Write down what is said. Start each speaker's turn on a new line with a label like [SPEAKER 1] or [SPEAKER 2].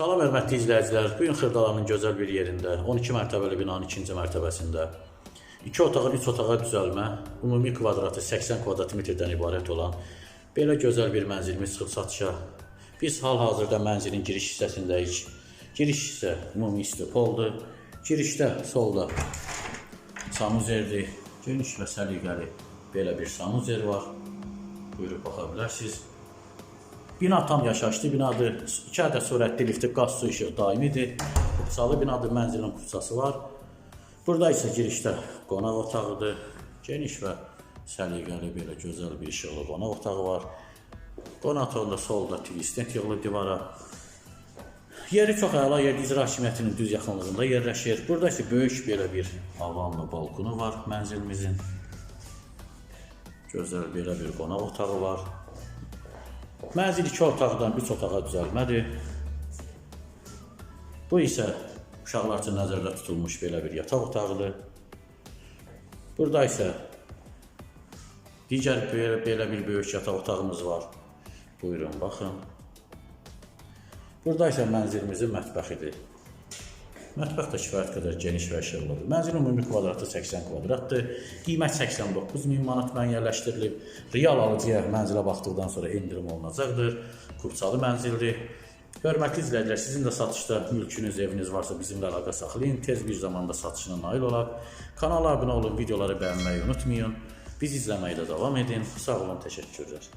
[SPEAKER 1] Salam hörmətli izləyicilər. Bu gün Xırdalanın gözəl bir yerində, 12 mərtəbəli binanın 2-ci mərtəbəsində 2 otağın 3 otağa düzəlmə, ümumi kvadratı 80 kvadrat metrdən ibarət olan belə gözəl bir mənzilimiz çıxıb satışa. Biz hal-hazırda mənzilin giriş hissəsindəyik. Giriş hissə ümumi istipoldur. Girişdə solda sanuzerdir. Geniş və səliqəli belə bir sanuzer var. Buyurub baxa bilərsiniz. Bina tam yaşayışlı binadır. İki ədəd sürətli lifti, qaz su işığı daimidir. Kupsalı binadır, mənzilin kupsası var. Burada isə girişdə qonaq otağıdır. Geniş və səliqəli belə gözəl bir işıqlı qonaq otağı var. Qonaq otağında solda tvistent yığılıb divara. Yeri çox əla yerdir, icra hakimiyyətinin düz yaxınlığında yerləşir. Burada isə böyük belə bir havanlı balkonu var mənzilimizin. Gözəl belə bir qonaq otağı var. Mənzil iki otaqdan üç otağa düzəlmədir. Bu isə uşaqlar üçün nəzərdə tutulmuş belə bir yataq otağıdır. Burada isə digər belə, belə bir böyük yataq otağımız var. Buyurun, baxın. Burada isə mənzilimizin mətbəxidir. Mətbəx də kifayət qədər geniş və işıqlıdır. Mənzilin ümumi kvadratı 80 kvadratdır. Qiymət 89 min manat müəyyənləşdirilib. Real alıcıya mənzilə baxdıqdan sonra endirim olunacaqdır. Kupçalı mənzildir. Hörmətli izləyicilər, sizin də satışda mülkünüz, eviniz varsa bizimlə əlaqə saxlayın. Tez bir zamanda satışına nail olaq. Kanala abunə olun, videoları bəyənməyi unutmayın. Biz izləməyə də davam edin. Sağ olun, təşəkkürlər.